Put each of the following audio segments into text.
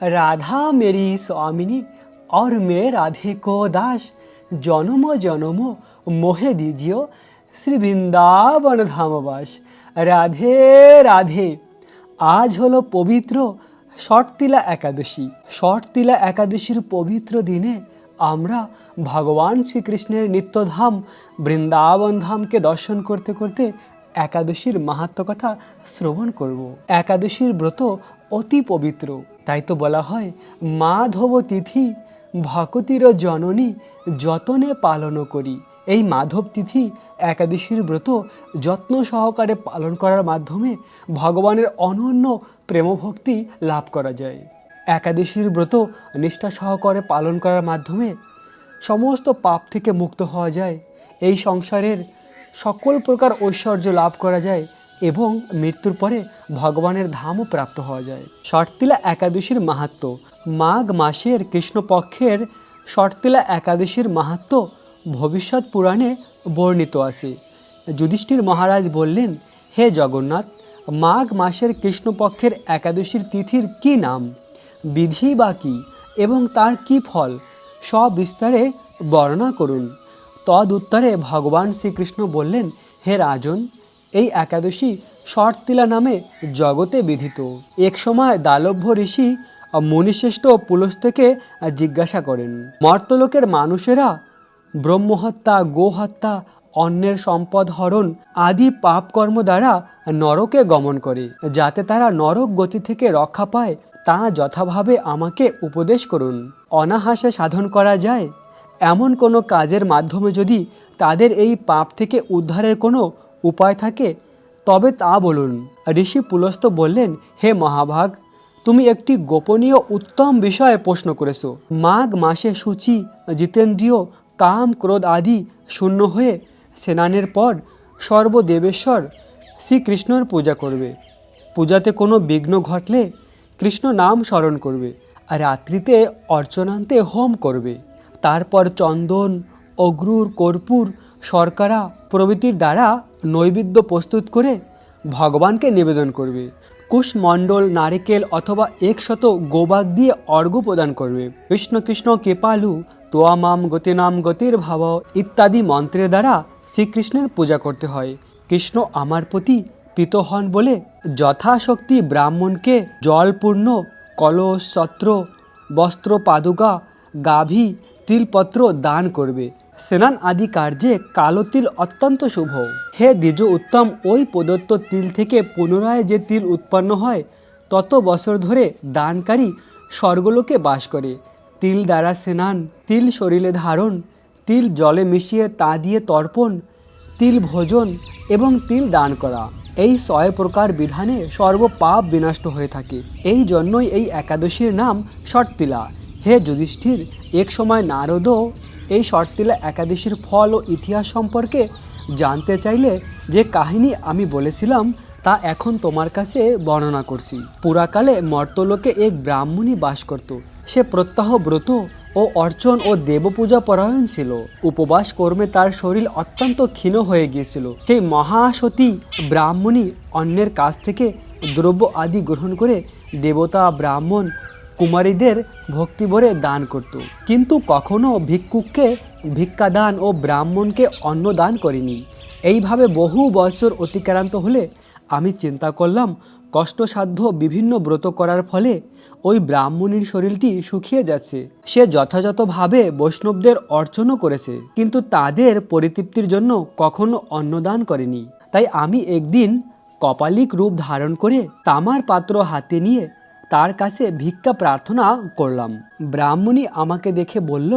राधा मेरी स्वामिनी और मैं राधे को दास জনম জনম মোহে দিজিও শ্রী বৃন্দাবন ধামবাস রাধে রাধে আজ হলো পবিত্র শর্তিলা একাদশী শর্তিলা একাদশীর পবিত্র দিনে আমরা ভগবান শ্রীকৃষ্ণের নিত্যধাম বৃন্দাবন ধামকে দর্শন করতে করতে একাদশীর মাহাত্ম কথা শ্রবণ করব একাদশীর ব্রত অতি পবিত্র তাই তো বলা হয়, মাধব তিথি ভকতির জননী যতনে পালন করি। এই মাধব তিথি একাদশীর ব্রত যত্ন সহকারে পালন করার মাধ্যমে ভগবানের অনন্য প্রেমভক্তি লাভ করা যায়। একাদশীর ব্রত নিষ্ঠা সহকারে পালন করার মাধ্যমে সমস্ত পাপ থেকে মুক্ত হওয়া যায়। এই সংসারের সকল প্রকার ঐশ্বর্য লাভ করা যায়। এবং মৃত্যুর পরে ভগবানের ধামও প্রাপ্ত হওয়া যায়। শর্তিলা একাদশীর মাহাত্ম। মাঘ মাসের কৃষ্ণপক্ষের শর্তিলা একাদশীর মাহাত্ম ভবিষ্যৎ পুরাণে বর্ণিত আছে। যুধিষ্ঠির মহারাজ বললেন, হে জগন্নাথ, মাঘ মাসের কৃষ্ণপক্ষের একাদশীর তিথির কি নাম? বিধি বা কী? এবং তার কি ফল? সবিস্তারে বর্ণনা করুন। তদ উত্তরে ভগবান শ্রীকৃষ্ণ বললেন, হে রাজন এই একাদশী শর্তিলা নামে জগতে বিধিত। এক সময় দালভ্য ঋষি মুনিশ্রেষ্ঠ পুলস্ত্যকে জিজ্ঞাসা করেন, মর্তলোকের মানুষেরা ব্রহ্মহত্যা, গোহত্যা অন্যের সম্পদ হরণ আদি পাপকর্ম দ্বারা নরকে গমন করে, যাতে তারা নরক গতি থেকে রক্ষা পায়, তা যথাভাবে আমাকে উপদেশ করুন। অনাহাসে সাধন করা যায়। এমন কোনো কাজের মাধ্যমে যদি তাদের এই পাপ থেকে উদ্ধারের কোনো উপায় থাকে, তবে তা বলুন। ঋষি পুলস্ত বললেন, হে মহাভাগ, তুমি একটি গোপনীয় উত্তম বিষয়ে প্রশ্ন করেছ। মাঘ মাসে সূচি, জিতেন্দ্রীয়, কাম, ক্রোধ আদি শূন্য হয়ে স্নানের পর সর্বদেবেশ্বর শ্রীকৃষ্ণর পূজা করবে। পূজাতে কোনো বিঘ্ন ঘটলে কৃষ্ণ নাম স্মরণ করবে আর রাত্রিতে অর্চনান্তে হোম করবে। তারপর চন্দন, অগ্রুর, কর্পূর শর্করা প্রভৃতির দ্বারা নৈবেদ্য প্রস্তুত করে ভগবানকে নিবেদন করবে। কুশমণ্ডল, নারিকেল অথবা একশত গোবাগ দিয়ে অর্ঘ্য প্রদান করবে। কৃষ্ণ কৃষ্ণ কৃপালু, তোয়ামাম গতিনাম গতির ভাব ইত্যাদি মন্ত্রের দ্বারা শ্রীকৃষ্ণের পূজা করতে হয়। কৃষ্ণ আমার প্রতি প্রীত হন বলে যথাশক্তি ব্রাহ্মণকে জলপূর্ণ কলস ছত্র বস্ত্র, পাদুকা, গাভী, তিলপত্র দান করবে। স্নান আদি কার্যে কালো তিল অত্যন্ত শুভ। হে দ্বিজ উত্তম, ওই প্রদত্ত তিল থেকে পুনরায় যে তিল উৎপন্ন হয়, তত বছর ধরে দানকারী স্বর্গলোকে বাস করে। তিল দ্বারা স্নান, তিল শরীরে ধারণ, তিল জলে মিশিয়ে তা দিয়ে তর্পণ, তিল ভোজন এবং তিল দান করা। এই ছয় প্রকার বিধানে সর্বপাপ বিনষ্ট হয়ে থাকে। এই জন্যই এই একাদশীর নাম শর্তিলা হে যুধিষ্ঠির, এক সময় নারদও এই শর্তিলা একাদশীর ফল ও ইতিহাস সম্পর্কে জানতে চাইলে যে কাহিনী আমি বলেছিলাম তা এখন তোমার কাছে বর্ণনা করছি। পুরাকালে মর্তলোকে এক ব্রাহ্মণী বাস করত। সে প্রত্যহ ব্রত ও অর্চন ও দেবপূজা পরায়ণ ছিল। উপবাস কর্মে তার শরীর অত্যন্ত ক্ষীণ হয়ে গিয়েছিল। সেই মহাসতী ব্রাহ্মণী অন্যের কাছ থেকে দ্রব্য আদি গ্রহণ করে দেবতা, ব্রাহ্মণ কুমারীদের ভক্তিভরে দান করত। কিন্তু কখনো ভিক্ষুককে ভিক্ষাদান ও ব্রাহ্মণকে অন্ন দান করেনি। এইভাবে বহু বছর অতিক্রান্ত হলে আমি চিন্তা করলাম, কষ্টসাধ্য বিভিন্ন ব্রত করার ফলে ওই ব্রাহ্মণীর শরীরটি শুকিয়ে যাচ্ছে। সে যথাযথভাবে বৈষ্ণবদের অর্চনও করেছে, কিন্তু তাদের পরিতৃপ্তির জন্য কখনো অন্নদান করেনি। তাই আমি একদিন কপালিক রূপ ধারণ করে তামার পাত্র হাতে নিয়ে তার কাছে ভিক্ষা প্রার্থনা করলাম। ব্রাহ্মণী আমাকে দেখে বলল,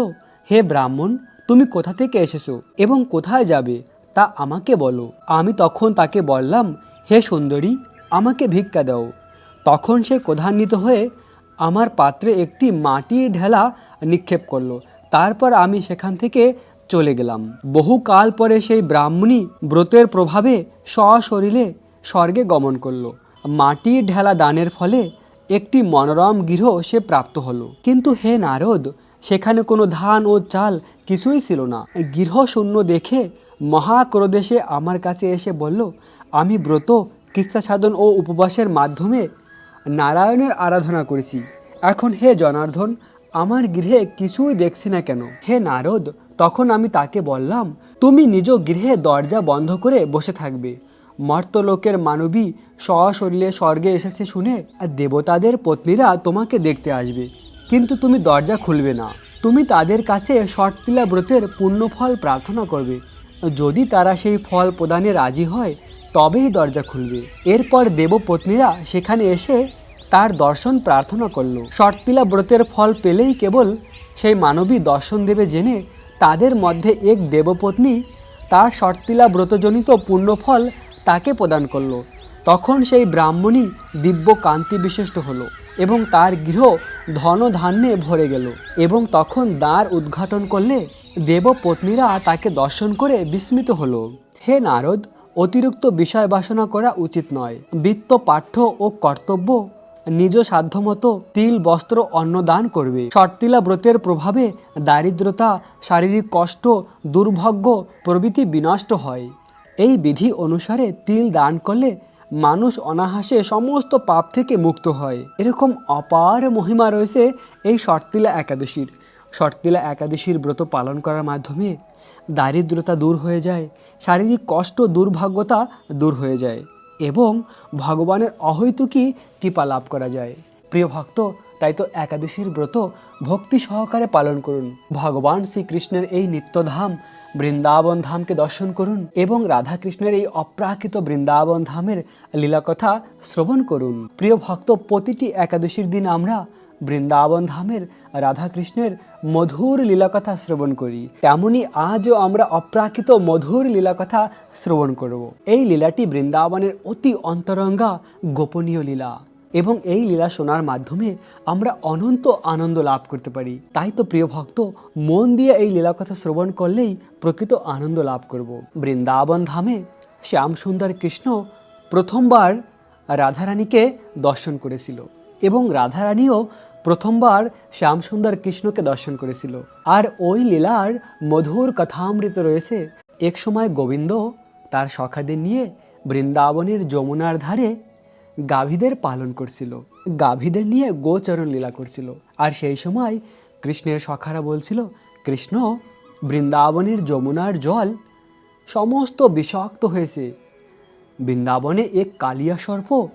হে ব্রাহ্মণ, তুমি কোথা থেকে এসেছ এবং কোথায় যাবে তা আমাকে বলো। আমি তখন তাকে বললাম, হে সুন্দরী, আমাকে ভিক্ষা দাও। তখন সে ক্রধান্বিত হয়ে আমার পাত্রে একটি মাটির ঢেলা নিক্ষেপ করল। তারপর আমি সেখান থেকে চলে গেলাম। বহুকাল পরে সেই ব্রাহ্মণী ব্রতের প্রভাবে সশরীরে স্বর্গে গমন করল। মাটির ঢেলা দানের ফলে একটি মনোরম গৃহ সে প্রাপ্ত হলো। কিন্তু হে নারদ, সেখানে কোনো ধান ও চাল কিছুই ছিল না। গৃহ শূন্য দেখে মহাক্রোদেশে আমার কাছে এসে বলল, আমি ব্রত, কিচ্ছা সাধন ও উপবাসের মাধ্যমে নারায়ণের আরাধনা করেছি। এখন হে জনার্দন, আমার গৃহে কিছুই দেখছি না কেন? হে নারদ, তখন আমি তাকে বললাম, তুমি নিজ গৃহে দরজা বন্ধ করে বসে থাকবে। মর্তলোকের মানবী সশরীরে স্বর্গে এসেছে শুনে আর দেবতাদের পত্নীরা তোমাকে দেখতে আসবে। কিন্তু তুমি দরজা খুলবে না। তুমি তাদের কাছে শর্তিলা ব্রতের পুণ্যফল প্রার্থনা করবে। যদি তারা সেই ফল প্রদানে রাজি হয়, তবেই দরজা খুলবে। এরপর দেবপত্নীরা সেখানে এসে তার দর্শন প্রার্থনা করল। শর্তিলা ব্রতের ফল পেলেই কেবল সেই মানবী দর্শন দেবে জেনে তাদের মধ্যে এক দেবপত্নী তার শর্তিলা ব্রতজনিত পুণ্যফল তাকে প্রদান করল। তখন সেই ব্রাহ্মণী দিব্য কান্তি বিশিষ্ট হলো এবং তার গৃহ ধন ধান্যে ভরে গেল এবং তখন দ্বার উদ্ঘাটন করলে দেবপত্নীরা তাকে দর্শন করে বিস্মিত হলো। হে নারদ, অতিরিক্ত বিষয় বাসনা করা উচিত নয়। বৃত্ত পাঠ্য ও কর্তব্য নিজ সাধ্যমতো তিল, বস্ত্র, অন্ন দান করবে। শর্তিলা ব্রতের প্রভাবে দারিদ্রতা, শারীরিক কষ্ট, দুর্ভাগ্য প্রভৃতি বিনষ্ট হয়। এই বিধি অনুসারে তিল দান করলে মানুষ অনাহাসে সমস্ত পাপ থেকে মুক্ত হয়। এরকম অপার মহিমা রয়েছে এই শর্তিলা একাদশীর। শর্তিলা একাদশীর ব্রত পালন করার মাধ্যমে দারিদ্রতা দূর হয়ে যায়, শারীরিক কষ্ট দুর্ভাগ্যতা দূর হয়ে যায় এবং ভগবানের অহৈতুকী কৃপা লাভ করা যায়। প্রিয় ভক্ত তাই তো একাদশীর ব্রত ভক্তি সহকারে পালন করুন। ভগবান শ্রীকৃষ্ণের এই নিত্যধাম বৃন্দাবন ধামকে দর্শন করুন এবং রাধা কৃষ্ণের এই অপ্রাকৃত বৃন্দাবন ধামের লীলাকথা শ্রবণ করুন। প্রিয় ভক্ত, প্রতিটি একাদশীর দিন আমরা বৃন্দাবন ধামের রাধাকৃষ্ণের মধুর লীলাকথা শ্রবণ করি। তেমনি আজও আমরা অপ্রাকৃত মধুর লীলাকথা শ্রবণ করব। এই লীলাটি বৃন্দাবনের অতি অন্তরঙ্গা গোপনীয় লীলা। এবং এই লীলা শোনার মাধ্যমে আমরা অনন্ত আনন্দ লাভ করতে পারি। তাই তো প্রিয় ভক্ত, মন দিয়ে এই লীলা কথা শ্রবণ করলেই প্রকৃত আনন্দ লাভ করব। বৃন্দাবন ধামে শ্যাম সুন্দর কৃষ্ণ প্রথমবার রাধারানীকে দর্শন করেছিল এবং রাধারানীও প্রথমবার শ্যামসুন্দর কৃষ্ণকে দর্শন করেছিল। আর ওই লীলার মধুর কথামৃত রয়েছে। এক সময় গোবিন্দ তার সখাদের নিয়ে বৃন্দাবনের যমুনার ধারে গাভীদের পালন করছিল। গাভীদের নিয়ে গোচরণ লীলা করছিল। আর সেই সময় কৃষ্ণের সখারা বলছিল, কৃষ্ণ, বৃন্দাবনের যমুনার জল সমস্ত বিষাক্ত হয়েছে। বৃন্দাবনে এক কালিয়া সর্প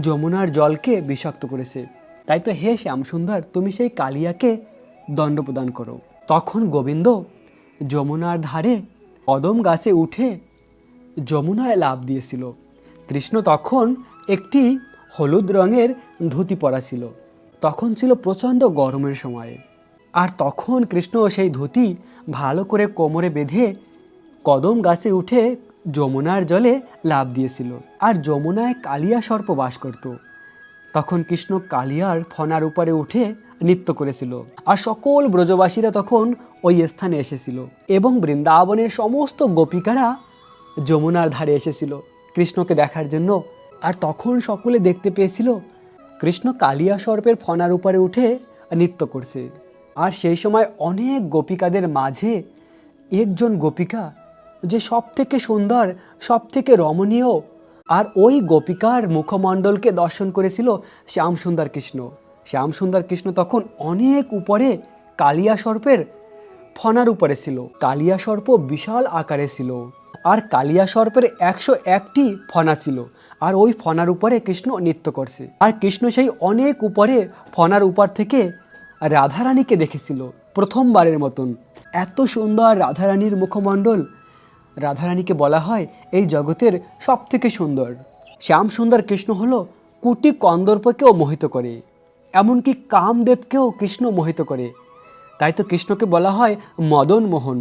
যমুনার জলকে বিষাক্ত করেছে। তাই তো হে শ্যামসুন্দর, তুমি সেই কালিয়াকে দণ্ড প্রদান করো। তখন গোবিন্দ যমুনার ধারে কদম গাছে উঠে যমুনায় লাভ দিয়েছিল। কৃষ্ণ তখন একটি হলুদ রঙের ধুতি পরা ছিল। তখন ছিল প্রচণ্ড গরমের সময়ে। আর তখন কৃষ্ণ সেই ধুতি ভালো করে কোমরে বেঁধে কদম গাছে উঠে যমুনার জলে লাভ দিয়েছিল আর যমুনায় কালিয়া সর্প বাস করত। তখন কৃষ্ণ কালিয়ার ফনার উপরে উঠে নৃত্য করেছিল আর সকল ব্রজবাসীরা তখন ওই স্থানে এসেছিল এবং বৃন্দাবনের সমস্ত গোপিকারা যমুনার ধারে এসেছিল কৃষ্ণকে দেখার জন্য আর তখন সকলে দেখতে পেয়েছিল কৃষ্ণ কালিয়া সর্পের ফনার উপরে উঠে নৃত্য করছে। আর সেই সময় অনেক গোপিকাদের মাঝে একজন গোপিকা যে সব থেকে সুন্দর সব থেকে রমণীয় আর ওই গোপিকার মুখমণ্ডলকে দর্শন করেছিল শ্যাম সুন্দর কৃষ্ণ শ্যাম সুন্দর কৃষ্ণ তখন অনেক উপরে কালিয়া সর্পের ফনার উপরে ছিল। কালিয়া সর্প বিশাল আকারে ছিল। আর কালিয়া সর্পের একশো একটি ফনা ছিল। আর ওই ফনার উপরে কৃষ্ণ নৃত্য করছে। আর কৃষ্ণ সেই অনেক উপরে ফনার উপর থেকে রাধারানীকে দেখেছিল প্রথমবারের মতন। এত সুন্দর রাধারানীর মুখমণ্ডল, রাধারানীকে বলা হয় এই জগতের সব থেকে সুন্দর। শ্যাম সুন্দর কৃষ্ণ হল কুটি কন্দর্পকেও মোহিত করে, এমনকি কামদেবকেও কৃষ্ণ মোহিত করে। তাই তো কৃষ্ণকে বলা হয় মদন মোহন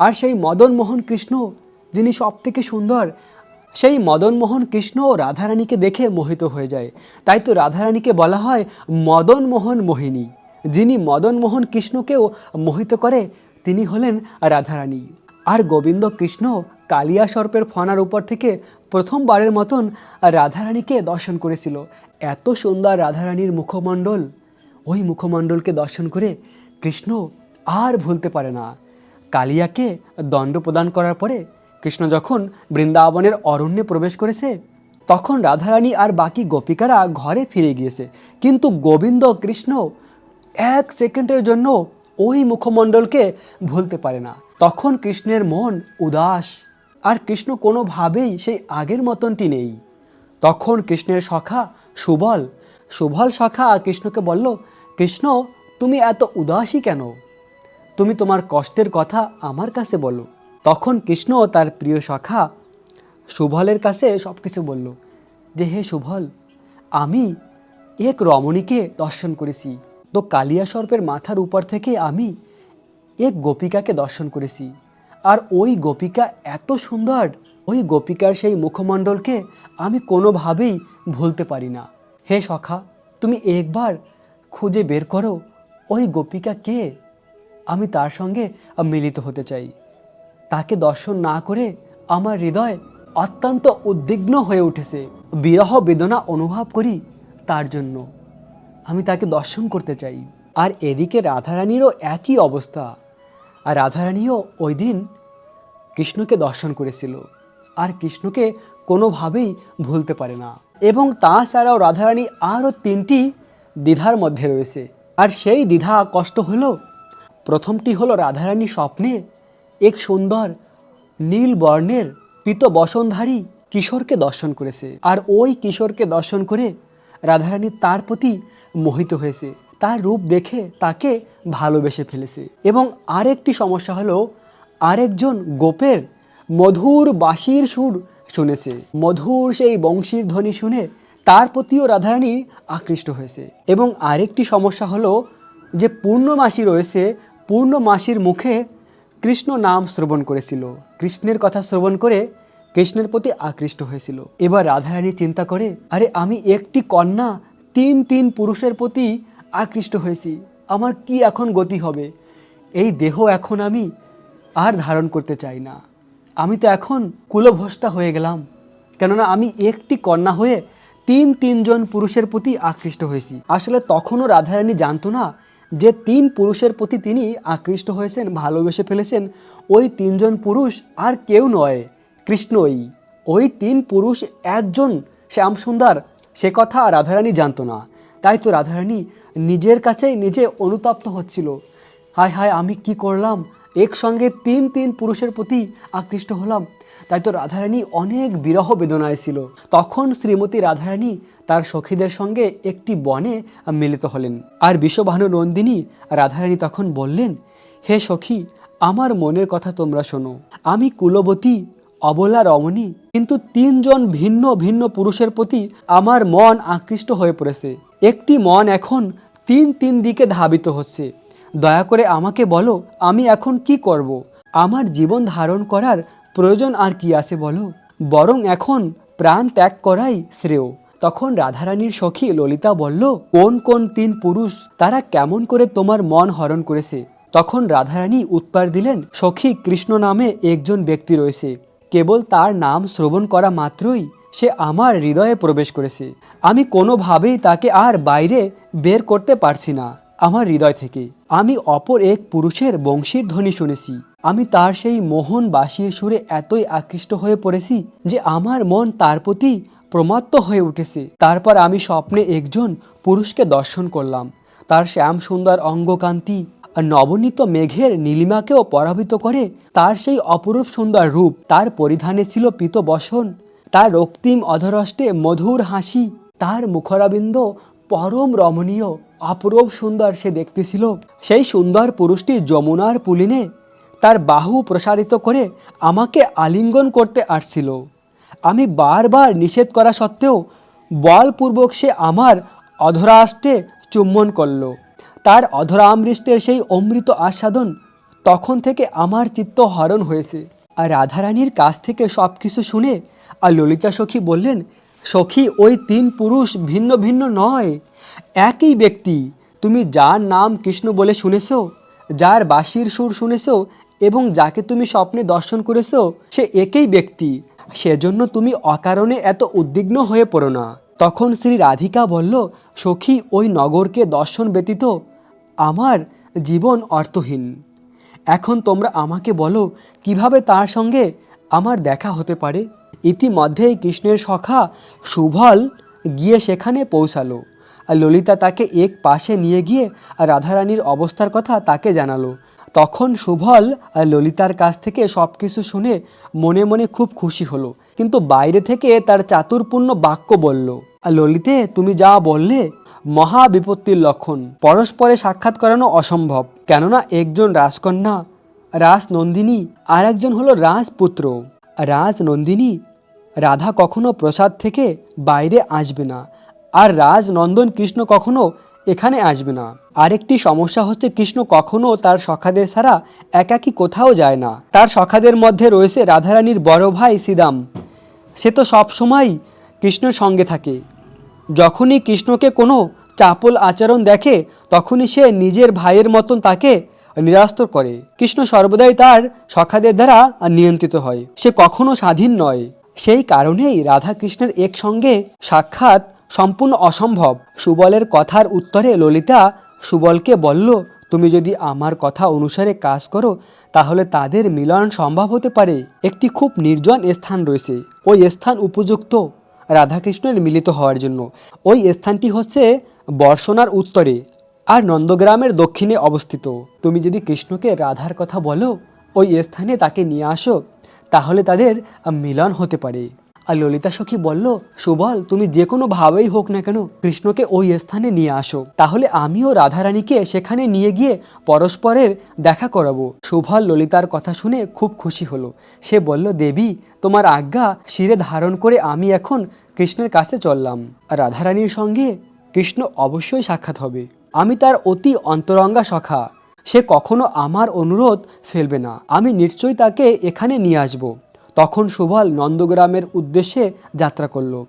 আর সেই মদন মোহন কৃষ্ণ, যিনি সব থেকে সুন্দর সেই মদন মোহন কৃষ্ণ ও রাধারানীকে দেখে মোহিত হয়ে যায়। তাই তো রাধারানীকে বলা হয় মদন মোহন। যিনি মদন মোহন কৃষ্ণকেও মোহিত করে, তিনি হলেন রাধারানী। আর গোবিন্দ কৃষ্ণ কালিয়া সর্পের ফনার উপর থেকে প্রথমবারের মতন রাধারানীকে দর্শন করেছিল। এত সুন্দর রাধারানীর মুখমণ্ডল। ওই মুখমণ্ডলকে দর্শন করে কৃষ্ণ আর ভুলতে পারে না। কালিয়াকে দণ্ড প্রদান করার পরে কৃষ্ণ যখন বৃন্দাবনের অরণ্যে প্রবেশ করেছে, তখন রাধারানী আর বাকি গোপিকারা ঘরে ফিরে গিয়েছে। কিন্তু গোবিন্দ কৃষ্ণ এক সেকেন্ডের জন্য ওই মুখমণ্ডলকে ভুলতে পারে না। তখন কৃষ্ণের মন উদাস আর কৃষ্ণ কোনোভাবেই সেই আগের মতনটি নেই। তখন কৃষ্ণের সখা সুবল সুবল সখা কৃষ্ণকে বলল, কৃষ্ণ, তুমি এত উদাসী কেন? তুমি তোমার কষ্টের কথা আমার কাছে বলো। তখন কৃষ্ণ তার প্রিয় সখা সুভলের কাছে সব কিছু বলল, যে হে সুভল আমি এক রমণীকে দর্শন করেছি। তো কালিয়া সর্পের মাথার উপর থেকে আমি এক গোপিকাকে দর্শন করেছি। আর ওই গোপিকা এত সুন্দর, ওই গোপিকার সেই মুখমণ্ডলকে আমি কোনোভাবেই ভুলতে পারি না। হে সখা, তুমি একবার খুঁজে বের করো, ওই গোপিকা কে? আমি তার সঙ্গে মিলিত হতে চাই। তাকে দর্শন না করে আমার হৃদয় অত্যন্ত উদ্বিগ্ন হয়ে উঠেছে। বিরহ বেদনা অনুভব করি তার জন্য। আমি তাকে দর্শন করতে চাই। আর এদিকে রাধারানীরও একই অবস্থা। আর রাধারানীও ওই দিন কৃষ্ণকে দর্শন করেছিল। আর কৃষ্ণকে কোনোভাবেই ভুলতে পারে না। এবং তাছাড়াও রাধারানী আরও তিনটি দ্বিধার মধ্যে রয়েছে। আর সেই দ্বিধা কষ্ট হলো, প্রথমটি হলো রাধারানী স্বপ্নে এক সুন্দর নীল বর্ণের পিত বসনধারী কিশোরকে দর্শন করেছে। আর ওই কিশোরকে দর্শন করে রাধারানী তার প্রতি মোহিত হয়েছে। তার রূপ দেখে তাকে ভালোবেসে ফেলেছে। এবং আরেকটি সমস্যা হলো, আরেকজন গোপের মধুর বাঁশির সুর শুনেছে। মধুর সেই বংশীর ধ্বনি শুনে তার প্রতিও রাধারানী আকৃষ্ট হয়েছে। এবং আরেকটি সমস্যা হলো যে পূর্ণমাসী রয়েছে, পূর্ণমাসীর মুখে কৃষ্ণ নাম শ্রবণ করেছিল। কৃষ্ণের কথা শ্রবণ করে কৃষ্ণের প্রতি আকৃষ্ট হয়েছিল। এবার রাধারানী চিন্তা করে, আরে, আমি একটি কন্যা, তিন তিন পুরুষের প্রতি আকৃষ্ট হয়েছি। আমার কি এখন গতি হবে? এই দেহ এখন আমি আর ধারণ করতে চাই না। আমি তো এখন কুলভ্রষ্টা হয়ে গেলাম। কেননা আমি একটি কন্যা হয়ে তিন তিনজন পুরুষের প্রতি আকৃষ্ট হয়েছি। আসলে তখনও রাধারানী জানতো না যে তিন পুরুষের প্রতি তিনি আকৃষ্ট হয়েছেন, ভালোবেসে ফেলেছেন, ওই তিনজন পুরুষ আর কেউ নয়, কৃষ্ণই। ওই তিন পুরুষ একজন শ্যামসুন্দর, সে কথা রাধারানী জানতো না। তাই তো রাধারানী নিজের কাছেই নিজে অনুতপ্ত হচ্ছিল। হায় হায়, আমি কি করলাম? একসঙ্গে তিন তিন পুরুষের প্রতি আকৃষ্ট হলাম। তাই তো রাধারানী অনেক বিরহ বেদনায় ছিল। তখন শ্রীমতী রাধারানী তার সখীদের সঙ্গে একটি বনে মিলিত হলেন। আর বিশ্বভানু নন্দিনী রাধারানী তখন বললেন, হে সখী, আমার মনের কথা তোমরা শোনো। আমি কুলবতী, অবলা রমণী, কিন্তু তিনজন ভিন্ন ভিন্ন পুরুষের প্রতি আমার মন আকৃষ্ট হয়ে পড়েছে। একটি মন এখন তিন তিন দিকে ধাবিত হচ্ছে। দয়া করে আমাকে বলো, আমি এখন কি করব। আমার জীবন ধারণ করার প্রয়োজন আর কি আছে বলো? বরং এখন প্রাণ ত্যাগ করাই শ্রেয়। তখন রাধারানীর সখী ললিতা বলল, কোন কোন তিন পুরুষ তারা কেমন করে তোমার মন হরণ করেছে? তখন রাধারানী উত্তর দিলেন, সখী কৃষ্ণ নামে একজন ব্যক্তি রয়েছে। কেবল তার নাম শ্রবণ করা মাত্রই সে আমার হৃদয়ে প্রবেশ করেছে। আমি কোনোভাবেই তাকে আর বাইরে বের করতে পারছি না। আমার হৃদয় থেকে। আমি অপর এক পুরুষের বংশীর ধ্বনি শুনেছি। আমি তার সেই মোহন বাঁশির সুরে এতই আকৃষ্ট হয়ে পড়েছি যে আমার মন তার প্রতি প্রমাত্ত হয়ে উঠেছে। তারপর আমি স্বপ্নে একজন পুরুষকে দর্শন করলাম। তার শ্যাম সুন্দর অঙ্গকান্তি আর নবনীত মেঘের নীলিমাকেও পরাভূত করে তার সেই অপরূপ সুন্দর রূপ। তার পরিধানে ছিল পিত বসন। তার রক্তিম অধরষ্টে মধুর হাসি। তার মুখরাবিন্দ পরম রমণীয়। অপরূপ সুন্দর সে দেখতেছিল। সেই সুন্দর পুরুষটি যমুনার পুলিনে তার বাহু প্রসারিত করে আমাকে আলিঙ্গন করতে আসছিল। আমি বারবার নিষেধ করা সত্ত্বেও বলপূর্বক সে আমার অধরাষ্টে চুম্বন করল। তার অধরামৃষ্টের সেই অমৃত আস্বাদন তখন থেকে আমার চিত্ত হরণ হয়েছে। আর রাধারানীর কাছ থেকে সব কিছু শুনে আর ললিতা সখী বললেন সখী, ওই তিন পুরুষ ভিন্ন ভিন্ন নয়। একই ব্যক্তি, তুমি যার নাম কৃষ্ণ বলে শুনেছ, যার বাঁশির সুর শুনেছ এবং যাকে তুমি স্বপ্নে দর্শন করেছ, সে একই ব্যক্তি। সেজন্য তুমি অকারণে এত উদ্বিগ্ন হয়ে পড়ো না। তখন শ্রী রাধিকা বলল, সখী, ওই নগরকে দর্শন ব্যতীত আমার জীবন অর্থহীন। এখন তোমরা আমাকে বলো, কীভাবে তার সঙ্গে আমার দেখা হতে পারে? ইতিমধ্যেই কৃষ্ণের সখা সুভল গিয়ে সেখানে পৌঁছালো। আর ললিতা তাকে এক পাশে নিয়ে গিয়ে রাধারানীর অবস্থার কথা তাকে জানালো। তখন সুভল আর ললিতার কাছ থেকে সব কিছু শুনে মনে মনে খুব খুশি হলো। কিন্তু বাইরে থেকে তার চাতুরপূর্ণ বাক্য বলল, ললিতে, তুমি যা বললে মহা বিপত্তির লক্ষণ। পরস্পরে সাক্ষাৎ করানো অসম্ভব। কেননা একজন রাজকন্যা রাজ নন্দিনী আর একজন হলো রাজপুত্র। রাজ নন্দিনী রাধা কখনো প্রসাদ থেকে বাইরে আসবে না। আর রাজ নন্দন কৃষ্ণ কখনো এখানে আসবে না। আরেকটি সমস্যা হচ্ছে কৃষ্ণ কখনো তার সখাদের ছাড়া একাকি কোথাও যায় না। তার সখাদের মধ্যে রয়েছে রাধারানীর বড় ভাই সিদাম সে তো সবসময় কৃষ্ণের সঙ্গে থাকে। যখনই কৃষ্ণকে কোনো চাপল আচরণ দেখে, তখনই সে নিজের ভাইয়ের মতন তাকে নিরাস্ত করে। কৃষ্ণ সর্বদাই তার সখাদের দ্বারা নিয়ন্ত্রিত হয়। সে কখনো স্বাধীন নয়। সেই কারণেই রাধা কৃষ্ণের একসঙ্গে সাক্ষাৎ সম্পূর্ণ অসম্ভব। সুবলের কথার উত্তরে ললিতা সুবলকে বলল, তুমি যদি আমার কথা অনুসারে কাজ করো, তাহলে তাদের মিলন সম্ভব হতে পারে। একটি খুব নির্জন স্থান রয়েছে। ওই স্থান উপযুক্ত রাধাকৃষ্ণের মিলিত হওয়ার জন্য। ওই স্থানটি হচ্ছে বর্ষণার উত্তরে। আর নন্দগ্রামের দক্ষিণে অবস্থিত। তুমি যদি কৃষ্ণকে রাধার কথা বলো, ওই স্থানে তাকে নিয়ে আসো, তাহলে তাদের মিলন হতে পারে। আর ললিতা সখী বলল, সুবল, তুমি যে কোনো ভাবেই হোক না কেন কৃষ্ণকে ওই স্থানে নিয়ে আসো। তাহলে আমিও রাধারানীকে সেখানে নিয়ে গিয়ে পরস্পরের দেখা করাবো। সুবল ললিতার কথা শুনে খুব খুশি হলো। সে বলল, দেবী, তোমার আজ্ঞা শিরে ধারণ করে আমি এখন কৃষ্ণের কাছে চললাম। রাধারানীর সঙ্গে কৃষ্ণ অবশ্যই সাক্ষাৎ হবে। আমি তার অতি অন্তরঙ্গা সখা সে কখনো আমার অনুরোধ ফেলবে না। আমি নিশ্চয়ই তাকে এখানে নিয়ে আসব। তখন সুবল নন্দগ্রামের উদ্দেশ্যে যাত্রা করল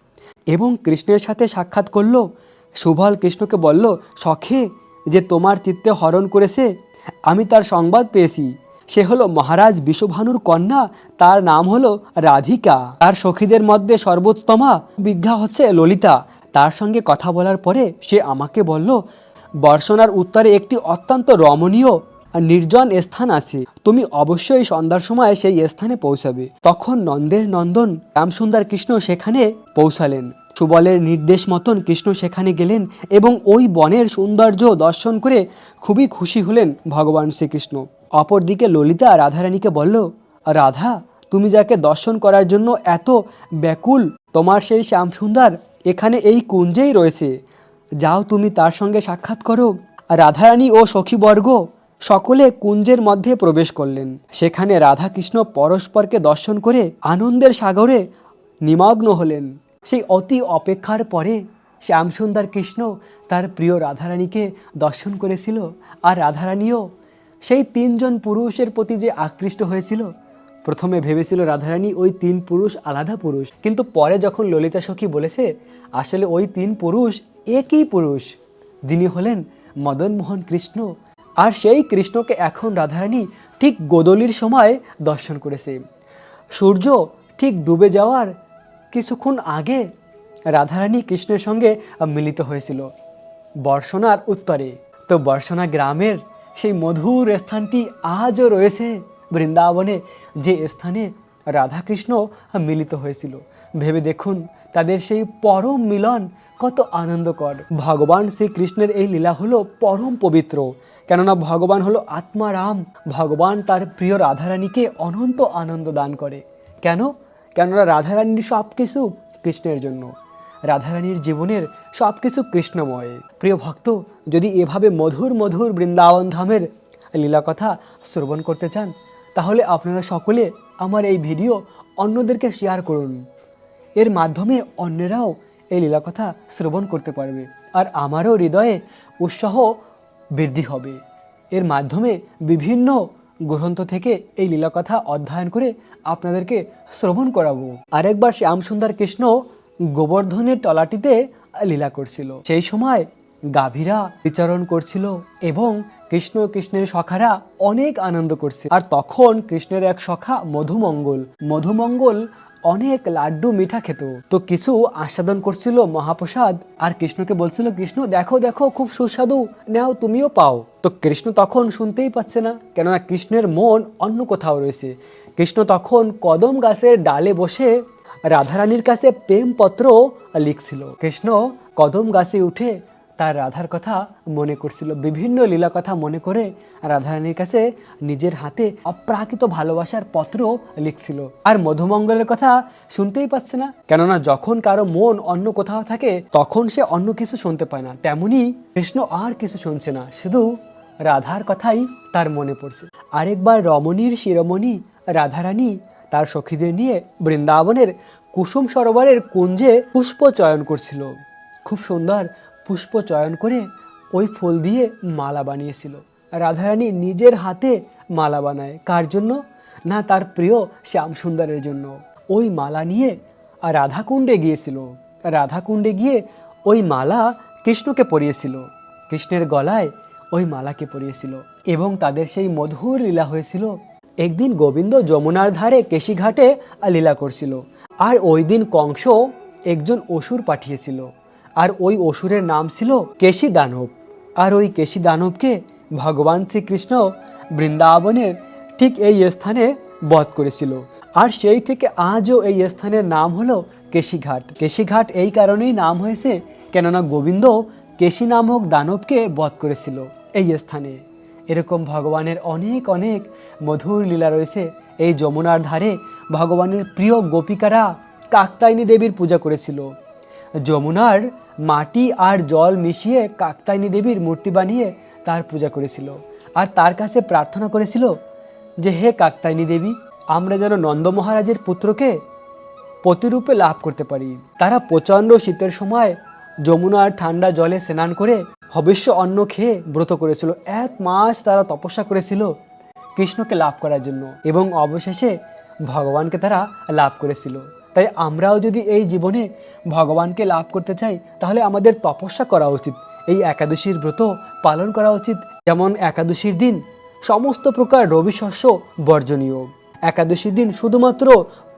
এবং কৃষ্ণের সাথে সাক্ষাৎ করল। সুবল কৃষ্ণকে বলল, সখে, যে তোমার চিত্তে হরণ করেছে, আমি তার সংবাদ পেয়েছি। সে হলো মহারাজ বিশ্বভানুর কন্যা, তার নাম হলো রাধিকা। তার সখীদের মধ্যে সর্বোত্তমা বিজ্ঞা হচ্ছে ললিতা। তার সঙ্গে কথা বলার পরে সে আমাকে বলল বর্ষণার উত্তরে একটি অত্যন্ত রমণীয় আর নির্জন স্থান আছে। তুমি অবশ্যই সন্ধ্যার সময় সেই স্থানে পৌঁছাবে। তখন নন্দের নন্দন রামসুন্দর কৃষ্ণ সেখানে পৌঁছালেন। সুবলের নির্দেশ মতন কৃষ্ণ সেখানে গেলেন এবং ওই বনের সৌন্দর্য দর্শন করে খুবই খুশি হলেন ভগবান শ্রীকৃষ্ণ। অপরদিকে ললিতা রাধারানীকে বলল, রাধা, তুমি যাকে দর্শন করার জন্য এত ব্যাকুল, তোমার সেই শ্যামসুন্দর এখানে এই কুঞ্জেই রয়েছে। যাও তুমি তার সঙ্গে সাক্ষাৎ করো। রাধারানী ও সখীবর্গ সকলে কুঞ্জের মধ্যে প্রবেশ করলেন। সেখানে রাধা কৃষ্ণ পরস্পরকে দর্শন করে আনন্দের সাগরে নিমগ্ন হলেন। সেই অতি অপেক্ষার পরে শ্যামসুন্দর কৃষ্ণ তার প্রিয় রাধারানীকে দর্শন করেছিল। আর রাধারানীও সেই তিনজন পুরুষের প্রতি যে আকৃষ্ট হয়েছিল প্রথমে ভেবেছিল রাধারানী ওই তিন পুরুষ আলাদা পুরুষ। কিন্তু পরে যখন ললিতা সখী বলেছে, আসলে ওই তিন পুরুষ একই পুরুষ। যিনি হলেন মদন মোহন কৃষ্ণ। আর সেই কৃষ্ণকে এখন রাধারানী ঠিক গোদলির সময় দর্শন করেছে। সূর্য ঠিক ডুবে যাওয়ার কিছুক্ষণ আগে রাধারানী কৃষ্ণের সঙ্গে মিলিত হয়েছিল, বর্ষণার উত্তরে। তো বর্ষণা গ্রামের সেই মধুর স্থানটি আজও রয়েছে। বৃন্দাবনে যে স্থানে রাধাকৃষ্ণ মিলিত হয়েছিল। ভেবে দেখুন, তাদের সেই পরম মিলন কত আনন্দকর। ভগবান শ্রীকৃষ্ণের এই লীলা হলো পরম পবিত্র। কেননা ভগবান হলো আত্মারাম। ভগবান তার প্রিয় রাধারানীকে অনন্ত আনন্দ দান করে। কেন? কেননা রাধারানীর সব কিছু কৃষ্ণের জন্য। রাধারানীর জীবনের সব কিছু কৃষ্ণময়। প্রিয় ভক্ত, যদি এভাবে মধুর মধুর বৃন্দাবন ধামের লীলা কথা শ্রবণ করতে চান তাহলে আপনারা সকলে আমার এই ভিডিও অন্যদেরকে শেয়ার করুন। এর মাধ্যমে অন্যরাও এই লীলা কথা শ্রবণ করতে পারবে আর আমারও হৃদয়ে উৎসাহ বৃদ্ধি হবে। এর মাধ্যমে বিভিন্ন গ্রন্থ থেকে এই লীলাকথা অধ্যয়ন করে আপনাদেরকে শ্রবণ করাবো। আরেকবার শ্যামসুন্দর কৃষ্ণ গোবর্ধনের তলাটিতে লীলা করছিল। সেই সময় গাভীরা বিচরণ করছিল এবং কৃষ্ণ কৃষ্ণের সখারা অনেক আনন্দ করছে। আর তখন কৃষ্ণের এক সখা মধুমঙ্গল। মধুমঙ্গল অনেক লাড্ডু মিঠা খেত। তো কিছু আস্বাদন করছিল মহাপ্রসাদ আর কৃষ্ণকে বলছিল, কৃষ্ণ, দেখো দেখো, খুব সুস্বাদু। নাও, তুমিও পাও। তো কৃষ্ণ তখন শুনতেই পাচ্ছে না, কেননা কৃষ্ণের মন অন্য কোথাও রয়েছে। কৃষ্ণ তখন কদম গাছের ডালে বসে রাধারানীর কাছে প্রেমপত্র লিখছিল। কৃষ্ণ কদম গাছে উঠে তার রাধার কথা মনে করছিল। বিভিন্ন লীলা কথা মনে করে রাধারানীর কাছে নিজের হাতে অপ্রাকৃত ভালোবাসার পত্র লিখছিল। আর মধুমঙ্গলের কথা শুনতেই পাচ্ছে না। কেননা যখন কারও মন অন্য কোথাও থাকে, তখন সে অন্য কিছু শুনতে পায় না। তেমনি কৃষ্ণ আর কিছু শুনছে না। শুধু রাধার কথাই তার মনে পড়ছে। আরেকবার রমণীর শিরোমণি রাধারানী তার সখীদের নিয়ে বৃন্দাবনের কুসুম সরোবরের কুঞ্জে পুষ্প চয়ন করছিল। খুব সুন্দর পুষ্প চয়ন করে ওই ফুল দিয়ে মালা বানিয়েছিল। রাধারানী নিজের হাতে মালা বানায়। কার জন্য? না, তার প্রিয় শ্যাম সুন্দরের জন্য। ওই মালা নিয়ে রাধাকুণ্ডে গিয়েছিল। রাধাকুণ্ডে গিয়ে ওই মালা কৃষ্ণকে পরিয়েছিল। কৃষ্ণের গলায় ওই মালাকে পরিয়েছিল এবং তাদের সেই মধুর লীলা হয়েছিল। একদিন গোবিন্দ যমুনার ধারে কেশিঘাটে লীলা করছিল। আর ওই দিন কংস একজন অসুর পাঠিয়েছিল। আর ওই অসুরের নাম ছিল কেশি দানব আর ওই কেশি দানবকে ভগবান শ্রীকৃষ্ণ বৃন্দাবনের ঠিক এই স্থানে বধ করেছিল। আর সেই থেকে আজও এই স্থানের নাম হলো কেশিঘাট। কেশিঘাট এই কারণেই নাম হয়েছে, কেননা গোবিন্দ কেশি নামক দানবকে বধ করেছিল এই স্থানে। এরকম ভগবানের অনেক অনেক মধুর লীলা রয়েছে। এই যমুনার ধারে ভগবানের প্রিয় গোপিকারা কাকতায়নী দেবীর পূজা করেছিল। যমুনার মাটি আর জল মিশিয়ে কাকতায়নী দেবীর মূর্তি বানিয়ে তার পূজা করেছিল। আর তার কাছে প্রার্থনা করেছিল যে, হে কাকতায়নী দেবী, আমরা যেন নন্দ মহারাজের পুত্রকে প্রতিরূপে লাভ করতে পারি। তারা প্রচণ্ড শীতের সময় যমুনার ঠান্ডা জলে স্নান করে হবিষ্য অন্ন খেয়ে ব্রত করেছিল। এক মাস তারা তপস্যা করেছিল কৃষ্ণকে লাভ করার জন্য এবং অবশেষে ভগবানকে তারা লাভ করেছিল। তাই আমরাও যদি এই জীবনে ভগবানকে লাভ করতে চাই, তাহলে আমাদের তপস্যা করা উচিত। এই একাদশীর ব্রত পালন করা উচিত। যেমন একাদশীর দিন সমস্ত প্রকার রবি শস্য বর্জনীয়। একাদশীর দিন শুধুমাত্র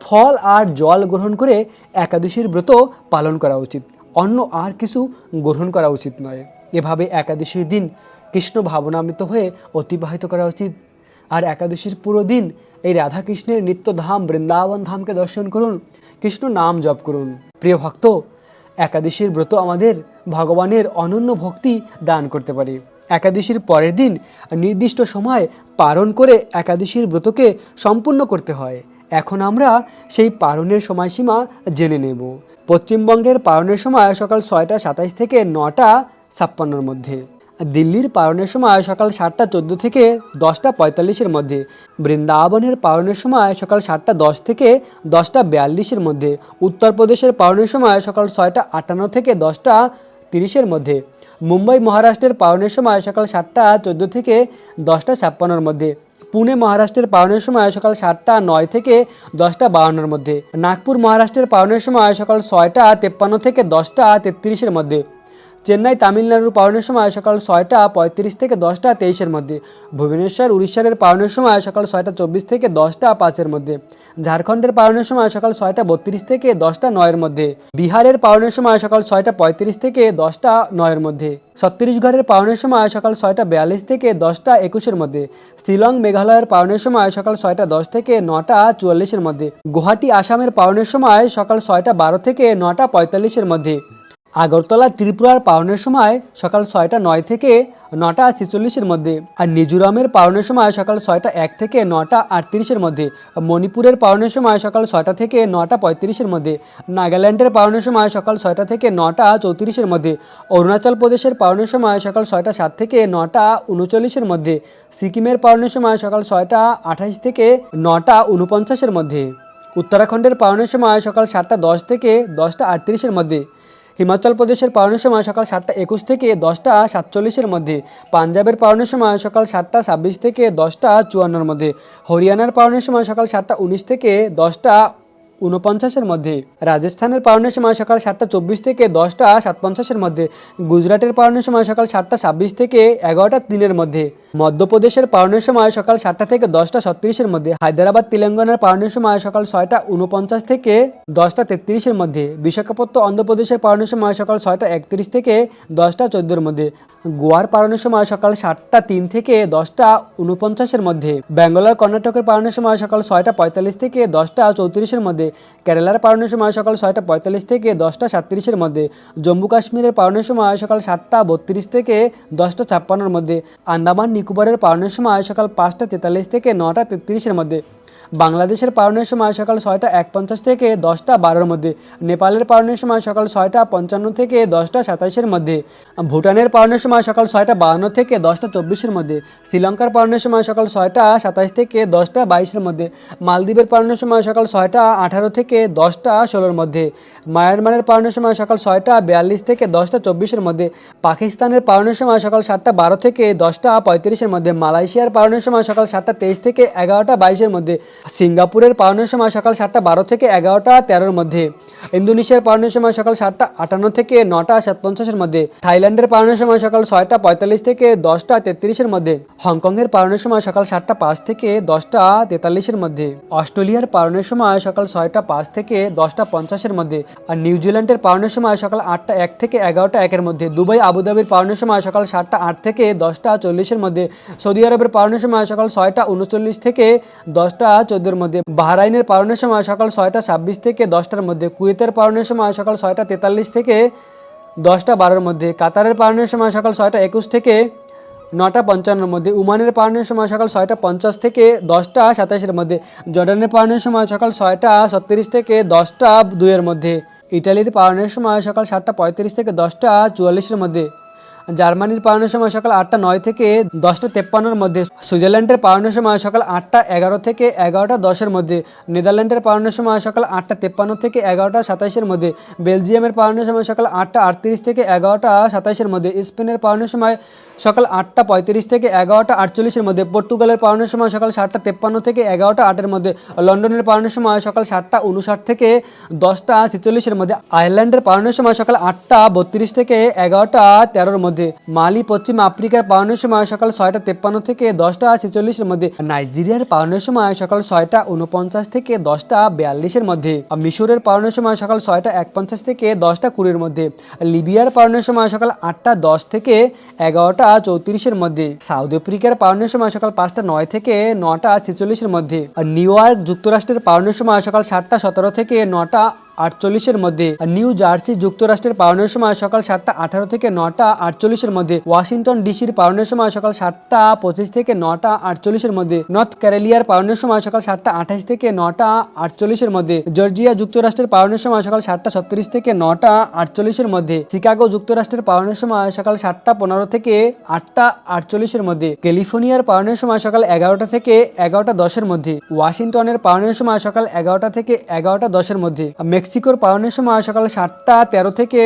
ফল আর জল গ্রহণ করে একাদশীর ব্রত পালন করা উচিত। অন্য আর কিছু গ্রহণ করা উচিত নয়। এভাবে একাদশীর দিন কৃষ্ণ ভাবনামৃত হয়ে অতিবাহিত করা উচিত। আর একাদশীর পুরো দিন এই রাধাকৃষ্ণের নিত্যধাম বৃন্দাবন ধামকে দর্শন করুন, কৃষ্ণ নাম জপ করুন। প্রিয় ভক্ত, একাদশীর ব্রত আমাদের ভগবানের অনন্য ভক্তি দান করতে পারে। একাদশীর পরের দিন নির্দিষ্ট সময় পালন করে একাদশীর ব্রতকে সম্পূর্ণ করতে হয়। এখন আমরা সেই পালনের সময়সীমা জেনে নেব। পশ্চিমবঙ্গের পালনের সময় সকাল ছয়টা সাতাইশ থেকে নটা ছাপ্পান্নর মধ্যে। দিল্লির পালনের সময় সকাল সাতটা চোদ্দ থেকে দশটা পঁয়তাল্লিশের মধ্যে, বৃন্দাবনের পালনের সময় সকাল সাতটা দশ থেকে দশটা বিয়াল্লিশের মধ্যে, উত্তরপ্রদেশের পালনের সময় সকাল ছয়টা আটান্ন থেকে দশটা তিরিশের মধ্যে, মুম্বাই মহারাষ্ট্রের পালনের সময় সকাল সাতটা চোদ্দ থেকে দশটা ছাপ্পান্নর মধ্যে, পুনে মহারাষ্ট্রের পালনের সময় সকাল সাতটা নয় থেকে দশটা বাউন্নর মধ্যে, নাগপুর মহারাষ্ট্রের পালনের সময় সকাল ছয়টা তেপ্পান্ন থেকে দশটা তেত্রিশের মধ্যে চেন্নাই তামিলনাড়ুর পালনের সময় সকাল ছয়টা পঁয়ত্রিশ থেকে দশটা তেইশের মধ্যে। ভুবনেশ্বর, উড়িষ্যার পালনের সময় সকাল ছয়টা চব্বিশ থেকে দশটা পাঁচের মধ্যে। ঝাড়খণ্ডের পালনের সময় সকাল ছয়টা বত্রিশ থেকে দশটা নয়ের মধ্যে। বিহারের পালনের সময় সকাল ছয়টা পঁয়ত্রিশ থেকে দশটা নয়ের মধ্যে। ছত্তিশগড়ের পালনের সময় সকাল ছয়টা বিয়াল্লিশ থেকে দশটা একুশের মধ্যে। শিলং, মেঘালয়ের পালনের সময় সকাল ছয়টা দশ থেকে নটা চুয়াল্লিশের মধ্যে। গুয়াহাটি, আসামের পালনের সময় সকাল ছয়টা বারো থেকে নটা পঁয়তাল্লিশের মধ্যে। আগরতলা ত্রিপুরার পাওনের সময় সকাল ছয়টা নয় থেকে নটা ছেচল্লিশের মধ্যে আর মিজোরামের পালনের সময় সকাল ছয়টা এক থেকে নটা আটত্রিশের মধ্যে মণিপুরের পালনের সময় সকাল ছয়টা থেকে নটা পঁয়ত্রিশের মধ্যে নাগাল্যান্ডের পাওনের সময় সকাল ছয়টা থেকে নটা চৌত্রিশের মধ্যে অরুণাচল প্রদেশের পালনের সময় সকাল ছয়টা সাত থেকে নটা উনচল্লিশের মধ্যে সিকিমের পালনের সময় সকাল ছয়টা আঠাইশ থেকে নটা উনপঞ্চাশের মধ্যে। উত্তরাখণ্ডের পাওনের সময় সকাল সাতটা দশ থেকে দশটা আটত্রিশের মধ্যে হিমাচল প্রদেশের পালনের সময় সকাল সাতটা একুশ থেকে দশটা সাতচল্লিশের মধ্যে, পাঞ্জাবের পালনের সময় সকাল সাতটা ছাব্বিশ থেকে দশটা চুয়ান্নর মধ্যে, হরিয়ানার পালনের সময় সকাল সাতটা উনিশ থেকে দশটা উনপঞ্চাশের মধ্যে। রাজস্থানের পালনের সময় সকাল সাতটা চব্বিশ থেকে দশটা সাতপঞ্চাশের মধ্যে। গুজরাটের পালনের সময় সকাল সাতটা ছাব্বিশ থেকে এগারোটা তিনের মধ্যে। মধ্যপ্রদেশের পালনের সময় সকাল সাতটা থেকে দশটা ছত্রিশের মধ্যে। হায়দ্রাবাদ, তেলেঙ্গানার পালনের সময় সকাল ছয়টা উনপঞ্চাশ থেকে দশটা তেত্রিশের মধ্যে। বিশাখাপত্ত অন্ধ্রপ্রদেশের পালনের সময় সকাল ছয়টা একত্রিশ থেকে দশটা চোদ্দোর মধ্যে। গোয়ার পালনের সময় সকাল সাতটা তিন থেকে দশটা উনপঞ্চাশের মধ্যে। ব্যাঙ্গালোর কর্ণাটকের পালনের সময় সকাল ছয়টা পঁয়তাল্লিশ থেকে দশটা চৌত্রিশের মধ্যে। কেরালার পালনের সময় সকাল ছয়টা পঁয়তাল্লিশ থেকে দশটা সাতত্রিশের মধ্যে, জম্মু কাশ্মীরের পালনের সময় সকাল সাতটা বত্রিশ থেকে দশটা ছাপ্পান্নর মধ্যে, আন্দামান নিকোবরের পালনের সময় সকাল পাঁচটা তেতাল্লিশ থেকে নটা তেত্রিশের মধ্যে, বাংলাদেশের পালনের সময় সকাল ছয়টা এক পঞ্চাশ থেকে দশটা বারোর মধ্যে, নেপালের পালনের সময় সকাল ছয়টা পঞ্চান্ন থেকে দশটা সাতাইশের মধ্যে, ভুটানের পালনের সময় সকাল ছয়টা বাহান্ন থেকে দশটা চব্বিশের মধ্যে, শ্রীলঙ্কার পালনের সময় সকাল ছয়টা সাতাইশ থেকে দশটা বাইশের মধ্যে, মালদ্বীপের পালনের সময় সকাল ছয়টা আঠারো থেকে দশটা ষোলোর মধ্যে। মায়ানমারের পালনের সময় সকাল ছয়টা বিয়াল্লিশ থেকে দশটা চব্বিশের মধ্যে। পাকিস্তানের পালনের সময় সকাল সাতটা বারো থেকে দশটা পঁয়ত্রিশের মধ্যে। মালয়েশিয়ার পালনের সময় সকাল সাতটা তেইশ থেকে এগারোটা বাইশের মধ্যে। সিঙ্গাপুরের পালনের সময় সকাল সাতটা বারো থেকে এগারোটা তেরোর মধ্যে। ইন্দোনেশিয়ার পালনের সময় সকাল সাতটা আটান্ন থেকে নটা সাতপঞ্চাশের মধ্যে। থাইল্যান্ডের পালনের সময় সকাল ছয়টা পঁয়তাল্লিশ থেকে দশটা তেত্রিশের মধ্যে। হংকংয়ের পালনের সময় সকাল সাতটা পাঁচ থেকে দশটা তেতাল্লিশের মধ্যে। অস্ট্রেলিয়ার পালনের সময় সকাল ছয়টা পাঁচ থেকে দশটা পঞ্চাশের মধ্যে আর নিউজিল্যান্ডের পালনের সময় সকাল আটটা এক থেকে এগারোটা একের মধ্যে, দুবাই আবুধাবির পালনের সময় সকাল সাতটা আট থেকে দশটা চল্লিশের মধ্যে, সৌদি আরবের পালনের সময় সকাল ছয়টা উনচল্লিশ থেকে দশটা চোদ্দোর মধ্যে, বাহরাইনের পালনের সময় সকাল ছয়টা ছাব্বিশ থেকে দশটার মধ্যে, কুয়েতের পালনের সময় সকাল ছয়টা তেতাল্লিশ থেকে দশটা বারোর মধ্যে, কাতারের পালনের সময় সকাল ছয়টা একুশ থেকে নটা পঞ্চান্নর মধ্যে। উমানের পালনের সময় সকাল ছয়টা পঞ্চাশ থেকে দশটা সাতাশের মধ্যে। জর্ডানের পালনের সময় সকাল ছয়টা ছত্রিশ থেকে দশটা দুইয়ের মধ্যে। ইটালির পালনের সময় সকাল সাতটা পঁয়ত্রিশ থেকে দশটা চুয়াল্লিশের মধ্যে। জার্মানির পালনের সময় সকাল আটটা নয় থেকে দশটা তেপ্পান্নর মধ্যে। সুইজারল্যান্ডের পালনের সময় সকাল আটটা এগারো থেকে এগারোটা দশের মধ্যে। নেদারল্যান্ডের পালনের সময় সকাল আটটা তেপ্পান্ন থেকে এগারোটা সাতাইশের মধ্যে। বেলজিয়ামের পালনের সময় সকাল আটটা আটত্রিশ থেকে এগারোটা সাতাইশের মধ্যে। স্পেনের পালনের সময় সকাল আটটা পঁয়ত্রিশ থেকে এগারোটা আটচল্লিশের মধ্যে পর্তুগালের পালনের সময় সকাল সাতটা তেপ্পান্ন থেকে এগারোটা আটের মধ্যে লন্ডনের পালনের সময় সকাল সাতটা উনষাট থেকে দশটা ছেচল্লিশের মধ্যে আয়ারল্যান্ডের পালনের সময় সকাল আটটা বত্রিশ থেকে এগারোটা তেরোর মধ্যে মালি পশ্চিম আফ্রিকার পালনের সময় সকাল ছয়টা তেপ্পান্ন থেকে দশটা ছেচল্লিশের মধ্যে নাইজেরিয়ার পালনের সময় সকাল ছয়টা উনপঞ্চাশ থেকে দশটা বিয়াল্লিশের মধ্যে মিশরের পালনের সময় সকাল ছয়টা একপঞ্চাশ থেকে দশটা কুড়ির মধ্যে লিবিয়ার পালনের সময় সকাল আটটা দশ থেকে এগারোটা চৌত্রিশের মধ্যে। সাউথ আফ্রিকার পাওয়ানোর সময় সকাল পাঁচটা নয় থেকে নটা ছেচল্লিশের মধ্যে। আর নিউ ইয়র্ক যুক্তরাষ্ট্রের পাওয়ানোর সময় সকাল সাতটা সতেরো থেকে নটা আটচল্লিশের মধ্যে। নিউ জার্সি যুক্তরাষ্ট্রের পালনের সময় সকাল সাতটা আঠারো থেকে নটা আটচল্লিশের মধ্যে। ওয়াশিংটন ডিসির পালনের সময় সকাল সাতটা পঁচিশ থেকে নটা আটচল্লিশের মধ্যে। নর্থ ক্যারেলিয়ার পালনের সময় সকাল সাতটা আঠাশ থেকে নটা আটচল্লিশের মধ্যে। জর্জিয়া যুক্তরাষ্ট্রের পালনের সময় সকাল সাতটা ছত্রিশ থেকে নটা আটচল্লিশের মধ্যে। শিকাগো যুক্তরাষ্ট্রের পালনের সময় সকাল সাতটা পনেরো থেকে আটটা আটচল্লিশের মধ্যে। ক্যালিফোর্নিয়ার পালনের সময় সকাল এগারোটা থেকে এগারোটা দশের মধ্যে। ওয়াশিংটনের পালনের সময় সকাল এগারোটা থেকে এগারোটা দশের মধ্যে। মেক্সিকোর পালনের সময় সকাল সাতটা তেরো থেকে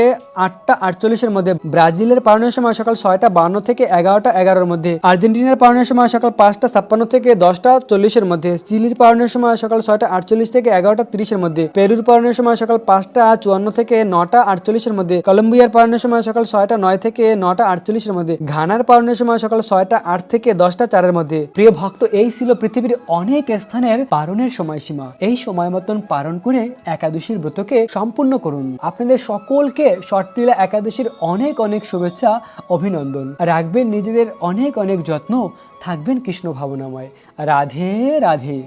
আটটা আটচল্লিশের মধ্যে। ব্রাজিলের পালনের সময় সকাল ছয়টা বান্ন থেকে এগারোটা এগারোর মধ্যে। আর্জেন্টিনার পালনের সময় সকাল পাঁচটা ছাপ্পান্ন থেকে দশটা চল্লিশের মধ্যে। চিলির পালনের সময় সকাল ছয়টা আটচল্লিশ থেকে এগারোটা তিরিশের মধ্যে। পেরুর পালনের সময় সকাল পাঁচটা চুয়ান্ন থেকে নটা আটচল্লিশের মধ্যে। কলম্বিয়ার পালনের সময় সকাল ছয়টা নয় থেকে নটা আটচল্লিশের মধ্যে। ঘানার পালনের সময় সকাল ছয়টা আট থেকে দশটা চারের মধ্যে। প্রিয় ভক্ত, এই ছিল পৃথিবীর অনেক স্থানের পালনের সময়সীমা। এই সময় মতন পালন করে একাদশীর ব্রতকে সম্পূর্ণ করুন। আপনাদের সকলকে শর্তিলা একাদশীর অনেক অনেক শুভেচ্ছা, অভিনন্দন। রাখবেন নিজেদের অনেক অনেক যত্ন, থাকবেন কৃষ্ণ ভাবনাময়। রাধে রাধে।